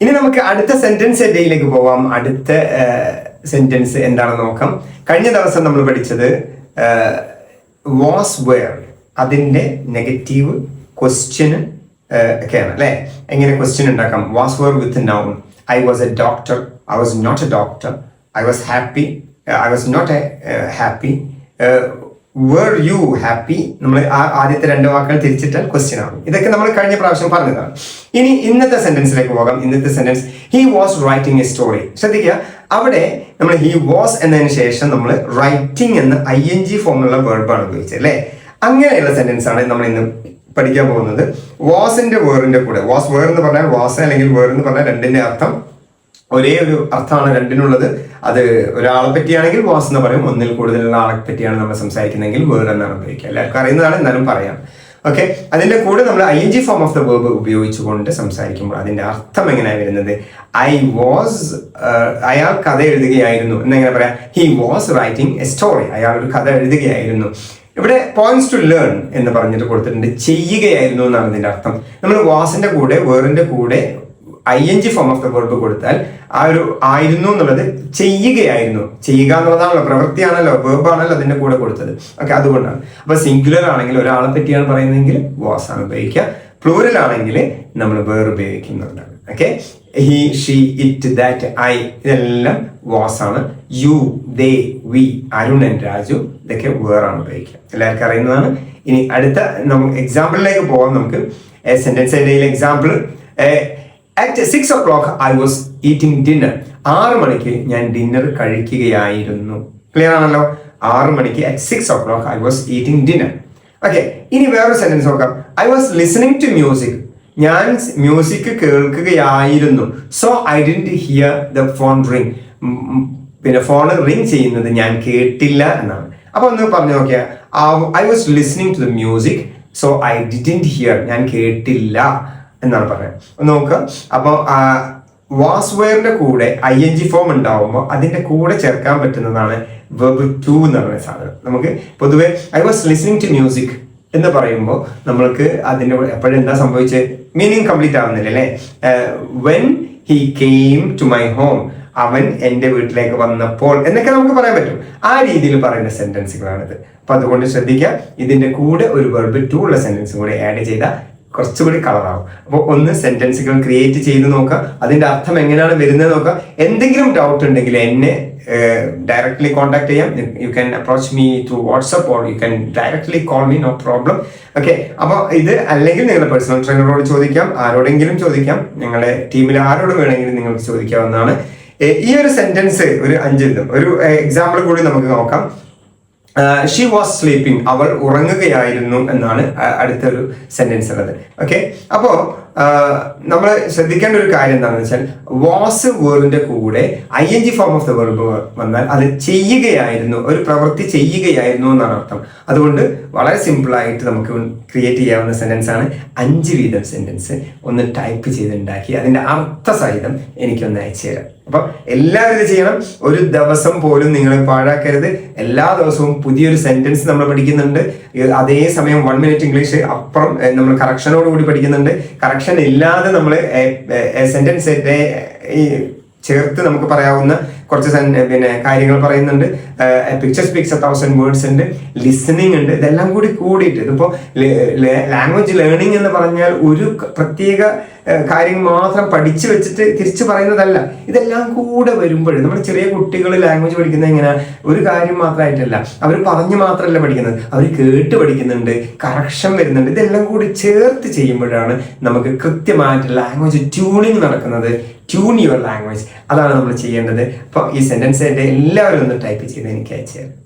ഇനി നമുക്ക് അടുത്ത സെന്റൻസ് എഡയിലേക്ക് പോവാം. അടുത്ത സെന്റൻസ് എന്താണെന്ന് നോക്കാം? കഴിഞ്ഞ ദിവസം നമ്മൾ പഠിച്ചത് വാസ് വെയർ അതിന്റെ നെഗറ്റീവ് ക്വസ്റ്റ്യന് ഒക്കെയാണ് അല്ലെ? എങ്ങനെ ക്വസ്റ്റ്യൻ ഉണ്ടാക്കാം? Was were with noun I was a doctor I was not a doctor I was happy I was not a happy were you happy നമ്മൾ ആദ്യത്തെ രണ്ട് വാക്കുകൾ തിരിച്ചിട്ടാൽ ക്വസ്റ്റ്യൻ ആവും ഇതൊക്കെ നമ്മൾ കഴിഞ്ഞ പ്രാവശ്യം പറഞ്ഞതാണ്. ഇനി ഇന്നത്തെ സെന്റൻസിലേക്ക് പോകാം. ഇന്നത്തെ sentence he was writing a story ശ്രദ്ധിക്കുക അവിടെ നമ്മൾ ഹി വാസ് എന്നതിന് ശേഷം നമ്മൾ റൈറ്റിംഗ് എന്ന ഐ എൻ ജി ഫോമിലുള്ള വേർബാണ് ഉപയോഗിച്ചത് അല്ലേ? അങ്ങനെയുള്ള സെന്റൻസ് ആണ് നമ്മൾ ഇന്ന് പഠിക്കാൻ പോകുന്നത്. വാസിന്റെ വേറിന്റെ കൂടെ. വാസ് വേർ എന്ന് പറഞ്ഞാൽ വാസ് അല്ലെങ്കിൽ വേർ എന്ന് പറഞ്ഞാൽ രണ്ടിന്റെ അർത്ഥം ഒരേ ഒരു അർത്ഥമാണ് രണ്ടിനുള്ളത്. അത് ഒരാളെ പറ്റിയാണെങ്കിൽ ബോസ് എന്ന് പറയും ഒന്നിൽ കൂടുതലുള്ള ആളെ പറ്റിയാണ് നമ്മൾ സംസാരിക്കുന്നതെങ്കിൽ വേർഡ് എന്നാണ് ഉപയോഗിക്കുക എല്ലാവർക്കും അറിയുന്നതാണ് എന്നാലും പറയാം. ഓക്കെ അതിന്റെ കൂടെ നമ്മൾ I N G form of the verb ഉപയോഗിച്ചുകൊണ്ട് സംസാരിക്കുമ്പോൾ അതിന്റെ അർത്ഥം എങ്ങനെയാണ് വരുന്നത്? ഐ വാസ് അയാൾ കഥ എഴുതുകയായിരുന്നു. എന്നെങ്ങനെ പറയാം? He was writing a story അയാൾ ഒരു കഥ എഴുതുകയായിരുന്നു. ഇവിടെ പോയിന്റ്സ് ടു ലേൺ എന്ന് പറഞ്ഞിട്ട് കൊടുത്തിട്ടുണ്ട്. ചെയ്യുകയായിരുന്നു എന്നാണ് ഇതിന്റെ അർത്ഥം. നമ്മൾ വാസിന്റെ കൂടെ വേറിന്റെ കൂടെ I N G form of the verb കൊടുത്താൽ ആ ഒരു ആയിരുന്നു എന്നുള്ളത് ചെയ്യുകയായിരുന്നു. ചെയ്യുക എന്നുള്ളതാണല്ലോ പ്രവൃത്തിയാണല്ലോ വെർബാണല്ലോ അതിന്റെ കൂടെ കൊടുത്തത്. ഓക്കെ അതുകൊണ്ടാണ്. അപ്പൊ സിംഗുലർ ആണെങ്കിൽ ഒരാളെ പറ്റിയാണ് പറയുന്നതെങ്കിൽ വാസ് ആണ് ഉപയോഗിക്കുക. പ്ലൂരൽ ആണെങ്കിൽ നമ്മൾ were ഉപയോഗിക്കുന്നുണ്ടാണ് okay he she it that I ഇതെല്ലാം വാസ് ആണ്. You they we Arun and Raju ഇതൊക്കെ വേറാണ് ഉപയോഗിക്കുക. എല്ലാവർക്കും അറിയുന്നതാണ്. ഇനി അടുത്ത നമുക്ക്. എക്സാമ്പിളിലേക്ക് പോകാം നമുക്ക് sentence example at six o'clock I was eating dinner ആറ് മണിക്ക് ഞാൻ ഡിന്നർ കഴിക്കുകയായിരുന്നു. ക്ലിയർ ആണല്ലോ? ആറ് മണിക്ക് at six o'clock I was eating dinner okay ഇനി വേറൊരു സെന്റൻസ് നോക്കാം. I was listening to music ഞാൻ music കേൾക്കുകയായിരുന്നു. So I didn't hear the phone ring പിന്നെ ഫോൺ റിങ് ചെയ്യുന്നത് ഞാൻ കേട്ടില്ല എന്നാണ്. അപ്പൊ ഒന്ന് പറഞ്ഞു നോക്കിയാ. I was listening to the music so I didn't hear ഞാൻ കേട്ടില്ല. എന്നാണ് പറയുന്നത് നോക്കുക അപ്പോൾ വാസ്വെയറിന്റെ കൂടെ ഐ എൻ ജി ഫോം ഉണ്ടാവുമ്പോൾ അതിന്റെ കൂടെ ചേർക്കാൻ പറ്റുന്നതാണ് വെബ് ടു എന്ന് പറയുന്ന സാധനം. നമുക്ക് പൊതുവേ I was listening to music എന്ന് പറയുമ്പോൾ നമ്മൾക്ക് അതിന്റെ എപ്പോഴും എന്താ സംഭവിച്ചത് മീനിങ് കംപ്ലീറ്റ് ആവുന്നില്ല അല്ലേ? When he came to my home അവൻ എന്റെ വീട്ടിലേക്ക് വന്നപ്പോൾ എന്നൊക്കെ നമുക്ക് പറയാൻ പറ്റും. ആ രീതിയിൽ പറയുന്ന സെന്റൻസുകളാണിത് അപ്പൊ അതുകൊണ്ട് ശ്രദ്ധിക്കുക ഇതിന്റെ കൂടെ ഒരു വെർബ് ടു ഉള്ള സെന്റൻസും കൂടെ ആഡ് ചെയ്താൽ കുറച്ചുകൂടി കളറാവും അപ്പോൾ ഒന്ന് സെന്റൻസുകൾ ക്രിയേറ്റ് ചെയ്ത് നോക്കുക. അതിന്റെ അർത്ഥം എങ്ങനെയാണ് വരുന്നത് നോക്കുക. എന്തെങ്കിലും ഡൗട്ട് ഉണ്ടെങ്കിൽ എന്നെ ഡയറക്ട്ലി കോൺടാക്ട് ചെയ്യാം. You can approach me through WhatsApp or you can directly call me no problem okay അപ്പോൾ ഇത് അല്ലെങ്കിൽ നിങ്ങളുടെ പേഴ്സണൽ ട്രെയിനറോട് ചോദിക്കാം ആരോടെങ്കിലും ചോദിക്കാം. നിങ്ങളുടെ ടീമിൽ ആരോട് വേണമെങ്കിലും നിങ്ങൾക്ക് ചോദിക്കാവുന്നതാണ്. ഈ ഒരു സെന്റൻസ് ഒരു അഞ്ച് ഒരു എക്സാമ്പിൾ കൂടി നമുക്ക് നോക്കാം. ഷീ വാസ് സ്ലീപ്പിംഗ് അവൾ ഉറങ്ങുകയായിരുന്നു എന്നാണ് അടുത്തൊരു സെന്റൻസ് ഉള്ളത്. ഓക്കെ അപ്പോ നമ്മൾ ശ്രദ്ധിക്കേണ്ട ഒരു കാര്യം എന്താണെന്ന് വെച്ചാൽ വാസ് വേർഡിന്റെ കൂടെ I N G form of the verb വന്നാൽ അത് ചെയ്യുകയായിരുന്നു ഒരു പ്രവൃത്തി ചെയ്യുകയായിരുന്നു എന്നാണ് അർത്ഥം. അതുകൊണ്ട് വളരെ സിമ്പിൾ ആയിട്ട് നമുക്ക് ക്രിയേറ്റ് ചെയ്യാവുന്ന സെന്റൻസ് ആണ് അഞ്ച് വീതം സെന്റൻസ് ഒന്ന് ടൈപ്പ് ചെയ്തുണ്ടാക്കി അതിന്റെ അർത്ഥസഹിതം എനിക്കൊന്ന് അയച്ചു തരാം അപ്പൊ എല്ലാവരും ചെയ്യണം. ഒരു ദിവസം പോലും നിങ്ങൾ പാഴാക്കരുത്. എല്ലാ ദിവസവും പുതിയൊരു സെന്റൻസ് നമ്മൾ പഠിക്കുന്നുണ്ട്. അതേ സമയം വൺ മിനിറ്റ് ഇംഗ്ലീഷ് അപ്പുറം നമ്മൾ കറക്ഷനോട് കൂടി പഠിക്കുന്നുണ്ട്. കറക്ഷൻ ഇല്ലാതെ നമ്മൾ സെന്റൻസ് ഈ ചേർത്ത് നമുക്ക് പറയാവുന്ന കുറച്ച് പിന്നെ കാര്യങ്ങൾ പറയുന്നുണ്ട്. Picture speaks a thousand words ഉണ്ട്. ലിസണിങ് ഉണ്ട്. ഇതെല്ലാം കൂടി കൂടിയിട്ട് ഇതിപ്പോൾ ലാംഗ്വേജ് ലേണിംഗ് എന്ന് പറഞ്ഞാൽ ഒരു പ്രത്യേക കാര്യങ്ങൾ മാത്രം പഠിച്ചു വെച്ചിട്ട് തിരിച്ചു പറയുന്നതല്ല. ഇതെല്ലാം കൂടെ വരുമ്പോൾ നമ്മുടെ ചെറിയ കുട്ടികൾ ലാംഗ്വേജ് പഠിക്കുന്നത് എങ്ങനെ ഒരു കാര്യം മാത്രമായിട്ടല്ല. അവർ പറഞ്ഞു മാത്രമല്ല പഠിക്കുന്നത്. അവർ കേട്ട് പഠിക്കുന്നുണ്ട്. കറക്ഷൻ വരുന്നുണ്ട്. ഇതെല്ലാം കൂടി ചേർത്ത് ചെയ്യുമ്പോഴാണ് നമുക്ക് കൃത്യമായിട്ട് ലാംഗ്വേജ് ട്യൂണിങ് നടക്കുന്നത് ട്യൂൺ യുവർ ലാംഗ്വേജ് അതാണ് നമ്മൾ ചെയ്യേണ്ടത്. അപ്പോൾ ഈ സെന്റൻസ് എല്ലാവരും ഒന്ന് ടൈപ്പ് ചെയ്ത് എനിക്ക് അയച്ചു തരാം.